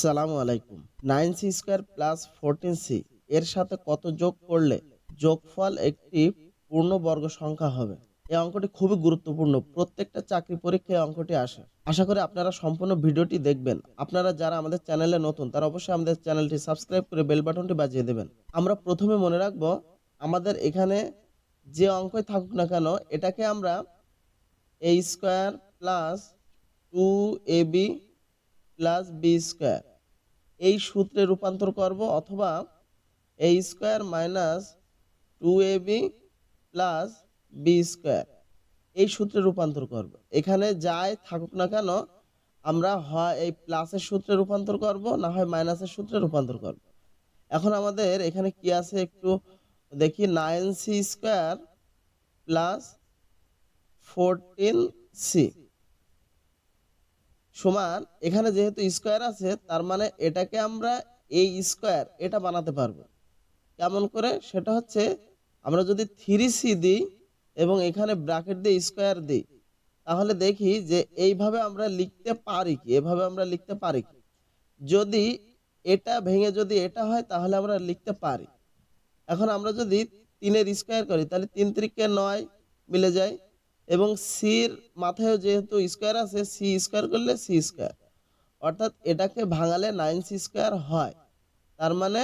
সালামু আলাইকুম। Nine C square plus fourteen C, এর সাথে কত যোগ করলে যোগফল একটি পূর্ণবর্গ সংখ্যা হবে? এই অঙ্কটি খুবই গুরুত্বপূর্ণ। প্রত্যেকটা চাকরি পরীক্ষায় অঙ্কটি আসে। আশা করি আপনারা সম্পূর্ণ ভিডিওটি দেখবেন। আপনারা যারা আমাদের চ্যানেলে নতুন, তারা অবশ্যই আমাদের চ্যানেলটি সাবস্ক্রাইব করে বেল বাটনটি বাজিয়ে দেবেন। আমরা প্রথমে মনে রাখব, আমাদের এখানে যে অঙ্কই থাকুক না কেন, এটাকে আমরা a square plus two a b plus b square. এই সূত্রে রূপান্তর করব অথবা a square minus two a b plus b square. এই সূত্রে রূপান্তর করব। এখানে যাই থাকুক না কেন, আমরা হয় এই প্লাসের সূত্রে রূপান্তর করব, না হয় মাইনাসের সূত্রে রূপান্তর করব। এখন আমাদের এখানে কি আছে একটু দেখি, nine c square plus fourteen c. সমান, এখানে যেহেতু স্কোয়ার আছে, তার মানে এটাকে আমরা এই স্কোয়ার এটা বানাতে পারব। কেমন করে? সেটা হচ্ছে, আমরা যদি থ্রি সি দিই এবং এখানে ব্র্যাকেট দিয়ে স্কোয়ার দিই, তাহলে দেখি যে এইভাবে আমরা লিখতে পারি কি? এভাবে আমরা লিখতে পারি কি? যদি এটা ভেঙে যদি এটা হয়, তাহলে আমরা লিখতে পারি। এখন আমরা যদি তিনের স্কোয়ার করি, তাহলে তিন ত্রিকে নয় মিলে যায়। এবং সির মাথায় যেহেতু স্কোয়ার আছে সি স্কোয়ার করলে সি স্কোয়ার অর্থাৎ এটাকে ভাঙালে নাইন সি স্কোয়ার হয়। তার মানে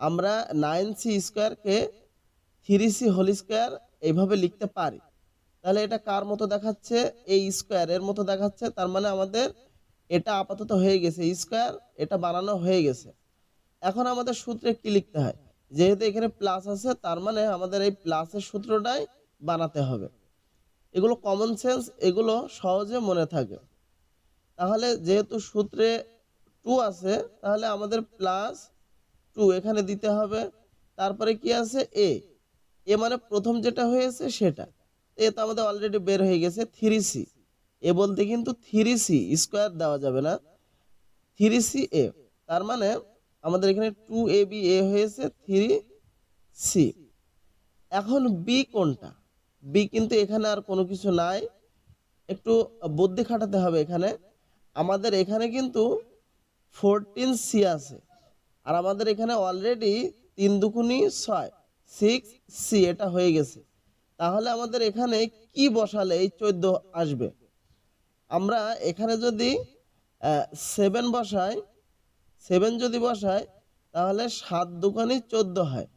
আমরা নাইন সি স্কোয়ারকে থ্রি সি হোল স্কোয়ার এইভাবে লিখতে পারি। তাহলে এটা কার মতো দেখাচ্ছে? এই স্কোয়ার এর মতো দেখাচ্ছে। তার মানে আমাদের এটা আপাতত হয়ে গেছে। স্কোয়ার এটা বানানো হয়ে গেছে। এখন আমাদের সূত্রে কি লিখতে হয়? যেহেতু এখানে প্লাস আছে, তার মানে আমাদের এই প্লাসের সূত্রটাই বানাতে হবে। এগুলো কমন সেন্স এগুলো সহজে মনে থাকে। তাহলে যেহেতু সূত্রে টু আছে, তাহলে আমাদের প্লাস টু এখানে দিতে হবে। তারপরে কি আছে? এ এ মানে প্রথম যেটা হয়েছে সেটা। এ তো আমাদের অলরেডি বের হয়ে গেছে থ্রি সি এ বলতে কিন্তু থ্রি সি স্কোয়ার দেওয়া যাবে না। থ্রি সি এ তার মানে আমাদের এখানে টু এ বি এ হয়েছে থ্রি সি এখন বি কোনটা? বি কিন্তু এখানে আর কোনো কিছু নাই। একটু বুদ্ধি খাটাতে হবে এখানে। আমাদের এখানে কিন্তু ফোরটিন সি আছে। আর আমাদের এখানে অলরেডি তিন দুকুনি ছয় সিক্স সি এটা হয়ে গেছে। তাহলে আমাদের এখানে কি বসালে এই চোদ্দ আসবে? আমরা এখানে যদি সেভেন বসাই সেভেন যদি বসাই, তাহলে সাত দুকানি চোদ্দ হয়।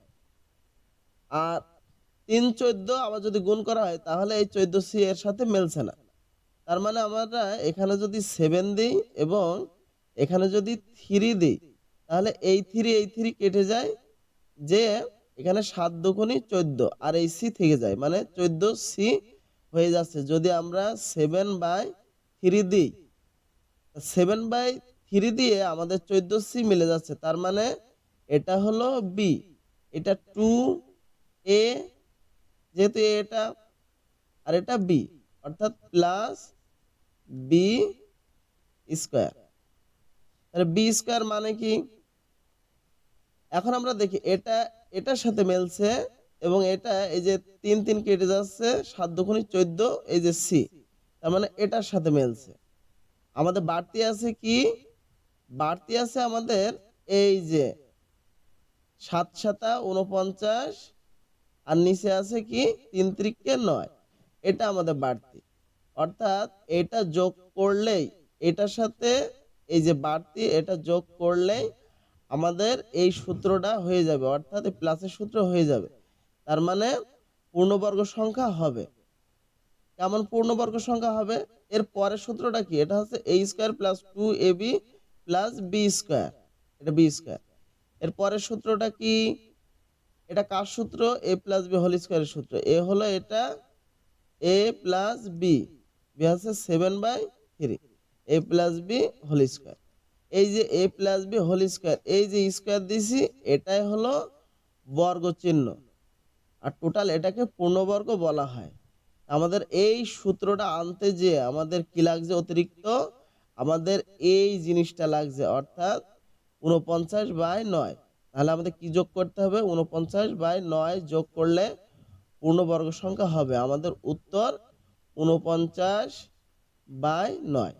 আর তিন চোদ্দ আবার যদি গুণ করা হয়, তাহলে এই চোদ্দ সি এর সাথে মেলছে না। তার মানে আমরা এখানে যদি সেভেন দিই এবং এখানে যদি থ্রি দিই, তাহলে এই থ্রি এই থ্রি কেটে যায় যে এখানে সাত দুগুণই চোদ্দ আর এই সি থেকে যায়। মানে চোদ্দ সি হয়ে যাচ্ছে। যদি আমরা সেভেন বাই থ্রি দিই সেভেন বাই থ্রি দিয়ে আমাদের চোদ্দ সি মিলে যাচ্ছে। তার মানে এটা হলো বি এটা টু এ যেহেতু এটা আর এটা বি অর্থাৎ প্লাস বি স্কোয়ার তাহলে বি স্কোয়ার মানে কি? এখন আমরা দেখি এটা, এটার সাথে মেলছে এবং এটা এই যে তিন তিন কেটে যাচ্ছে, সাত দুগুণি চোদ্দ, এই যে সি তার মানে এটার সাথে মেলছে। আমাদের বাড়তি আছে কি? বাড়তি আছে আমাদের এই যে সাত সাতা উনপঞ্চাশ আর নিচে আছে কি? তিন ত্রিকে নয়। এটা আমাদের বাড়তি। অর্থাৎ এটা যোগ করলেই এটার সাথে এই যে বাড়তি, এটা যোগ করলেই আমাদের এই সূত্রটা হয়ে যাবে। অর্থাৎ এই প্লাসের সূত্র হয়ে যাবে। তার মানে পূর্ণবর্গ সংখ্যা হবে। কেমন পূর্ণবর্গ সংখ্যা হবে? এর পরের সূত্রটা কি? এটা হচ্ছে a square plus two a b plus b square এটা বি স্কোয়ার এর পরের সূত্রটা কি? এটা কার সূত্র? এ প্লাস বি হোল স্কোয়ারের সূত্র। এ হলো এটা এ প্লাস বি বি হচ্ছে seven by three a plus b whole square এই যে a plus b whole square এই যে স্কোয়ার দিছি, এটাই হলো বর্গ চিহ্ন। আর টোটাল এটাকে পূর্ণবর্গ বলা হয়। আমাদের এই সূত্রটা আনতে যে আমাদের কি লাগছে অতিরিক্ত? আমাদের এই জিনিসটা লাগছে, অর্থাৎ উনপঞ্চাশ বাই নয়। তাহলে আমাদের কি যোগ করতে হবে? উনপঞ্চাশ বাই নয় যোগ করলে পূর্ণবর্গ সংখ্যা হবে আমাদের উত্তর উনপঞ্চাশ বাই নয়।